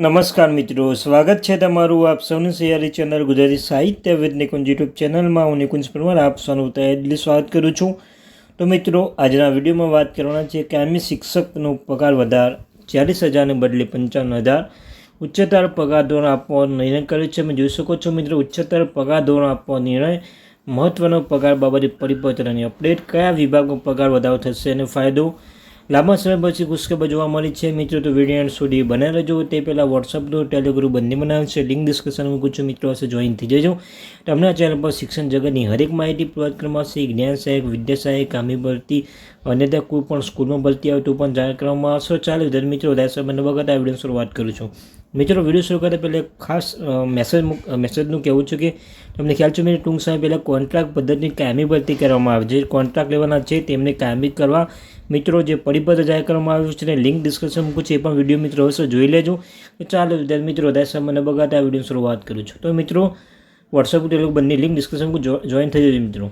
નમસ્કાર મિત્રો, સ્વાગત છે તમારું આપ સૌની સૈયારી ચેનલ ગુજરાતી સાહિત્ય વિદ નિકુંજ યુટ્યુબ ચેનલમાં. હું નિકુંજ પરમાર, આપ સૌનું તહેદિલી સ્વાગત કરું છું. તો મિત્રો, આજના વિડીયોમાં વાત કરવાના છે કાયમી શિક્ષકનો પગાર વધાર ચાલીસ હજારને બદલે પંચાવન હજાર. ઉચ્ચતર પગાર ધોરણ આપવાનો નિર્ણય કર્યો છે. તમે જોઈ શકો છો મિત્રો, ઉચ્ચતર પગાર ધોરણ આપવાનો નિર્ણય મહત્ત્વનો પગાર બાબતે પરિપત્રની અપડેટ કયા વિભાગનો પગાર વધારો થશે અને ફાયદો લાંબા સમય પછી ખુશખબર જોવા મળી છે. મિત્રો, તો વીડિયો એન્ડ સુધી બને રહેજો. તે પહેલાં વોટ્સઅપનું ટેલિગ્રુપ બંને બનાવે છે લિંક ડિસ્કશન મૂકું છું. મિત્રો હશે જોઈન થઈ જજો. તમને આ ચેનલ પર શિક્ષણ જગતની હરેક માહિતી પ્રોવાઈડ કરવામાં આવશે. જ્ઞાન સહાયક, વિદ્યા સહાયક, કામી ભરતી અને ત્યાં કોઈ પણ સ્કૂલમાં ભરતી આવે તો પણ જાણ કરવામાં આવશે. ચાલો મિત્રો રહેશે બંને વખત આ વીડિયો શરૂઆત કરું છું. મિત્રો, વીડિયો શરૂ કરતા પહેલાં ખાસ મેસેજ મેસેજનું કહેવું છું કે તમને ખ્યાલ છે મેં ટૂંક સમય પહેલાં કોન્ટ્રાક્ટ પદ્ધતિની કાયમી ભરતી કરવામાં આવે જે કોન્ટ્રાક્ટ લેવાના છે તેમને કાયમી કરવા મિત્રો જે પરિપત્ર જાહેર કરવામાં આવ્યું છે લિંક ડિસ્કશન મૂકું છે, એ પણ વીડિયો મિત્રો હશે, જોઈ લેજો. તો ચાલો વિદ્યાર્થી મિત્રો દસ મને બગાડતા આ વીડિયો શરૂઆત કરું છું. તો મિત્રો વોટ્સઅપ ટેલિગ્રામ બંને લિંક ડિસ્કશન જોઈન થઈ જજો મિત્રો.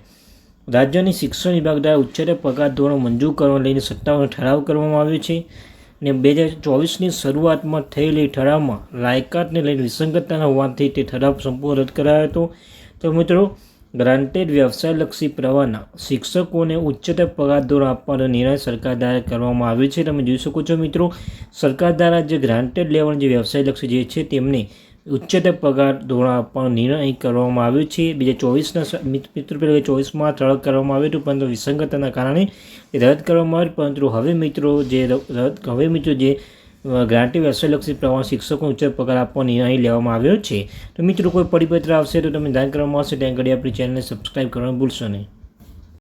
રાજ્યની શિક્ષણ વિભાગ દ્વારા ઉચ્ચતર પગાર ધોરણ મંજૂર કરવા લઈને સત્તાઓનો ઠરાવ કરવામાં આવ્યો છે. અને બે હજાર ચોવીસની શરૂઆતમાં થયેલી ઠરાવમાં લાયકાતને લઈને વિસંગતતાના હોવાથી તે ઠરાવ સંપૂર્ણ રદ કરાયો હતો. તો મિત્રો ગ્રાન્ટેડ વ્યવસાયલક્ષી પ્રવાહના શિક્ષકોને ઉચ્ચતર પગાર ધોરણ આપવાનો નિર્ણય સરકાર દ્વારા કરવામાં આવ્યો છે. તમે જોઈ શકો છો મિત્રો, સરકાર દ્વારા જે ગ્રાન્ટેડ લેવલ જે વ્યવસાયલક્ષી જે છે તેમને ઉચ્ચતર પગાર ધોરણ આપવાનો નિર્ણય કરવામાં આવ્યો છે. બે હજાર ચોવીસના મિત્રો પહેલાં ચોવીસમાં રદ કરવામાં આવ્યું હતું, પરંતુ વિસંગતતાના કારણે રદ કરવામાં આવ્યું પરંતુ હવે મિત્રો જે રદ, હવે મિત્રો જે ગ્રાન્ટી વ્યવસાયલક્ષી પ્રમાણ શિક્ષકો ઉચ્ચ પગાર આપવાનો નિર્ણય લેવામાં આવ્યો છે. તો મિત્રો કોઈ પરિપત્ર આવશે તો તમે ધ્યાન કરવામાં આવશે. ત્યાં આગળ આપણી ચેનલને સબસ્ક્રાઈબ કરવાનું ભૂલશો નહીં.